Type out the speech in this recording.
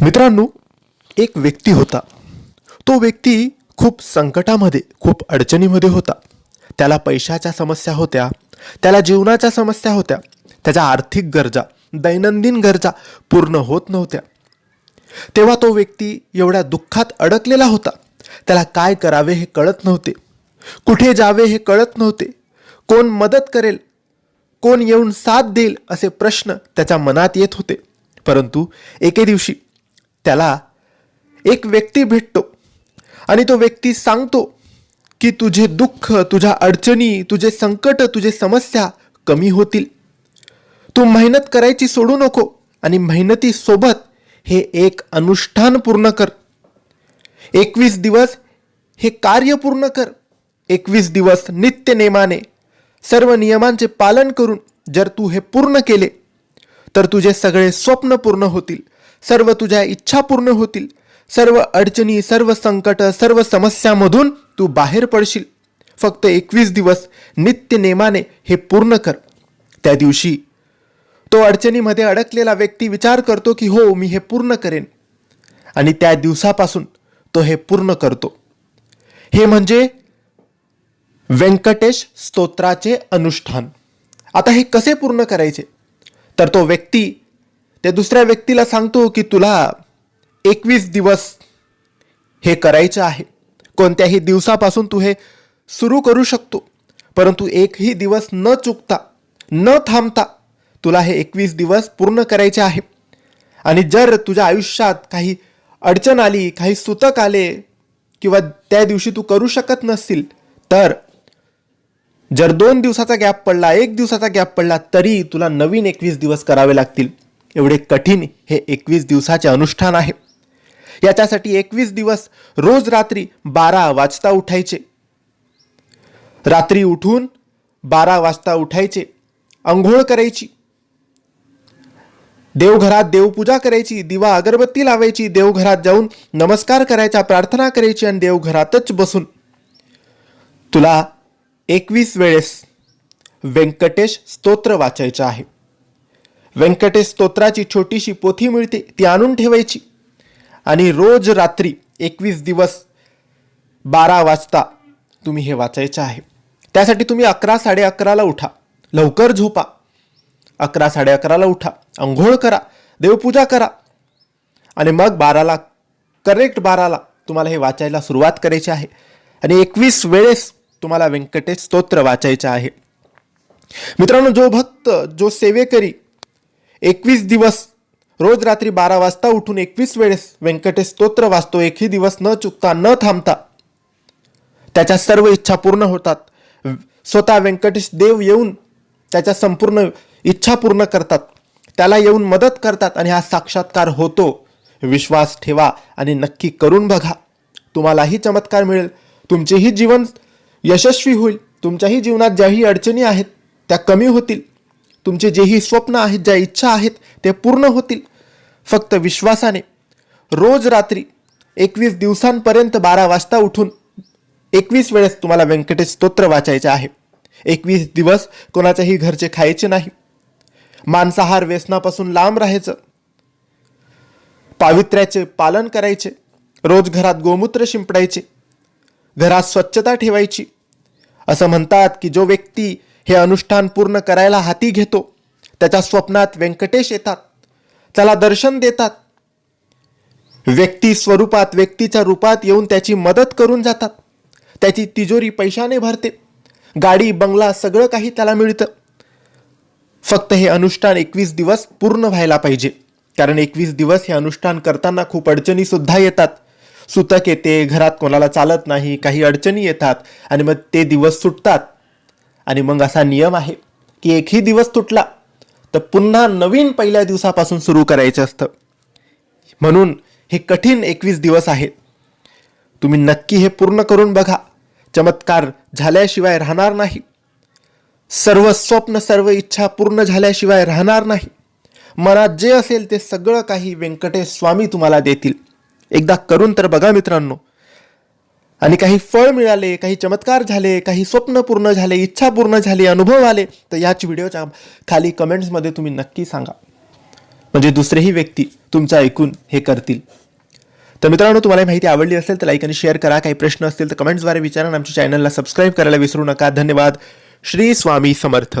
मित्रांनो एक व्यक्ती होता. तो व्यक्ती खूप संकटामध्ये खूप अडचणीमध्ये होता. त्याला पैशाच्या समस्या होत्या त्याला जीवनाच्या समस्या होत्या त्याच्या आर्थिक गरजा दैनंदिन गरजा पूर्ण होत नव्हत्या. तेव्हा तो व्यक्ती एवढ्या दुःखात अडकलेला होता. त्याला काय करावे हे कळत नव्हते. कुठे जावे हे कळत नव्हते. कोण मदत करेल? कोण येऊन साथ देईल? असे प्रश्न त्याच्या मनात येत होते. परंतु एके दिवशी त्याला एक व्यक्ती भेटतो आणि तो व्यक्ती सांगतो की तुझे दुःख तुझ्या अडचणी तुझे संकट तुझे समस्या कमी होतील. तू मेहनत करायची सोडू नको आणि मेहनतीसोबत हे एक अनुष्ठान पूर्ण कर. एकवीस दिवस हे कार्य पूर्ण कर. एकवीस दिवस नित्य नेमाने सर्व नियमांचे पालन करून जर तू हे पूर्ण केले तर तुझे सगळे स्वप्न पूर्ण होतील. सर्व तुझ्या इच्छा पूर्ण होतील. सर्व अडचणी सर्व संकट सर्व समस्यामधून तू बाहेर पडशील. फक्त एकवीस दिवस नित्य नेमाने हे पूर्ण कर. त्या दिवशी तो अडचणीमध्ये अडकलेला व्यक्ती विचार करतो की हो मी हे पूर्ण करेन. आणि त्या दिवसापासून तो हे पूर्ण करतो. हे म्हणजे व्यंकटेश स्तोत्राचे अनुष्ठान. आता हे कसे पूर्ण करायचे? तर तो व्यक्ती त्या दुसऱ्या व्यक्तीला सांगतो की तुला एकवीस दिवस हे करायचं आहे. कोणत्याही दिवसापासून तू हे सुरू करू शकतो. परंतु एकही दिवस न चुकता न थांबता तुला हे एकवीस दिवस पूर्ण करायचे आहे. आणि जर तुझ्या आयुष्यात काही अडचण आली काही सुतक आले किंवा त्या दिवशी तू करू शकत नसतील तर जर दोन दिवसाचा गॅप पडला एक दिवसाचा गॅप पडला तरी तुला नवीन एकवीस दिवस करावे लागतील. एवढे कठीण हे एकवीस दिवसाचे अनुष्ठान आहे. याच्यासाठी एकवीस दिवस रोज रात्री बारा वाजता उठायचे. रात्री उठून बारा वाजता उठायचे अंघोळ करायची. देवघरात देवपूजा करायची दिवा अगरबत्ती लावायची देवघरात जाऊन नमस्कार करायचा प्रार्थना करायची आणि देवघरातच बसून. तुला एकवीस वेळेस व्यंकटेश स्तोत्र वाचायचं आहे. व्यंकटेश स्तोत्राची छोटीशी पोथी मिळते ती आणून ठेवायची. आणि रोज रात्री एकवीस दिवस बारा वाजता तुम्ही हे वाचायचं आहे. त्यासाठी तुम्ही अकरा साडे अकराला उठा. लवकर झोपा. अकरा साडे अकराला उठा. अंघोळ करा. देवपूजा करा. आणि मग बाराला करेक्ट बाराला तुम्हाला हे वाचायला सुरुवात करायची आहे. आणि एकवीस वेळेस तुम्हाला व्यंकटेश स्तोत्र वाचायचं आहे. मित्रांनो जो भक्त जो सेवेकरी एकवीस दिवस. रोज रात्री बारा वाजता उठून एकवीस वेळेस व्यंकटेश स्तोत्र वाचतो. एकही दिवस न चुकता न थांबता. त्याच्या सर्व इच्छा पूर्ण होतात. स्वतः व्यंकटेश देव येऊन त्याच्या संपूर्ण इच्छा पूर्ण करतात. त्याला येऊन मदत करतात आणि हा साक्षात्कार होतो. विश्वास ठेवा आणि नक्की करून बघा. तुम्हालाही चमत्कार मिळेल. तुमचेही जीवन यशस्वी होईल. तुमच्याही जीवनात ज्याही अडचणी आहेत त्या कमी होतील. तुमचे जेही स्वप्न आहेत ज्या इच्छा आहेत ते पूर्ण होतील. फक्त विश्वासाने. रोज रात्री एकवीस दिवसांपर्यंत बारा वाजता उठून एकवीस वेळेस तुम्हाला व्यंकटेश स्तोत्र वाचायचे आहे. एकवीस दिवस कोणाच्याही घरचे खायचे नाही. मांसाहार व्यसनापासून लांब राहायचं. पावित्र्याचे पालन करायचे. रोज घरात गोमूत्र शिंपडायचे. घरात स्वच्छता ठेवायची. असं म्हणतात की जो व्यक्ती हे अनुष्ठान पूर्ण करायला हाती घेतो. त्याच्या स्वप्नात व्यंकटेश येतात. त्याला दर्शन देतात. व्यक्ती स्वरूपात व्यक्तीच्या रूपात येऊन त्याची मदत करून जातात. त्याची तिजोरी पैशाने भरते. गाडी बंगला सगळं काही त्याला मिळतं. फक्त हे अनुष्ठान एकवीस दिवस पूर्ण व्हायला पाहिजे. कारण एकवीस दिवस हे अनुष्ठान करताना खूप अडचणीसुद्धा येतात. सुतक येते घरात कोणाला चालत नाही काही अडचणी येतात आणि मग ते दिवस सुटतात. आणि मग असा नियम आहे की एकही दिवस तुटला तर पुन्हा नवीन पहिल्या दिवसापासून सुरू करायचं असतं. म्हणून हे कठीण एकवीस दिवस आहे तुम्ही नक्की हे पूर्ण करून बघा. चमत्कार झाल्याशिवाय राहणार नाही. सर्व स्वप्न सर्व इच्छा पूर्ण झाल्याशिवाय राहणार नाही. मनात जे असेल ते सगळं काही व्यंकटेश स्वामी तुम्हाला देतील. एकदा करून तर बघा मित्रांनो. आणि काही फळ मिळाले काही चमत्कार झाले काही स्वप्न पूर्ण झाले इच्छा पूर्ण झाली अनुभव आले तर याच व्हिडिओच्या खाली कमेंट्समध्ये तुम्ही नक्की सांगा. म्हणजे दुसरेही व्यक्ती तुमचं ऐकून हे करतील. तर मित्रांनो तुम्हाला माहिती आवडली असेल तर लाईक आणि शेअर करा. काही प्रश्न असतील तर कमेंट्सद्वारे विचारा आमच्या चॅनलला सबस्क्राईब करायला विसरू नका. धन्यवाद. श्री स्वामी समर्थ.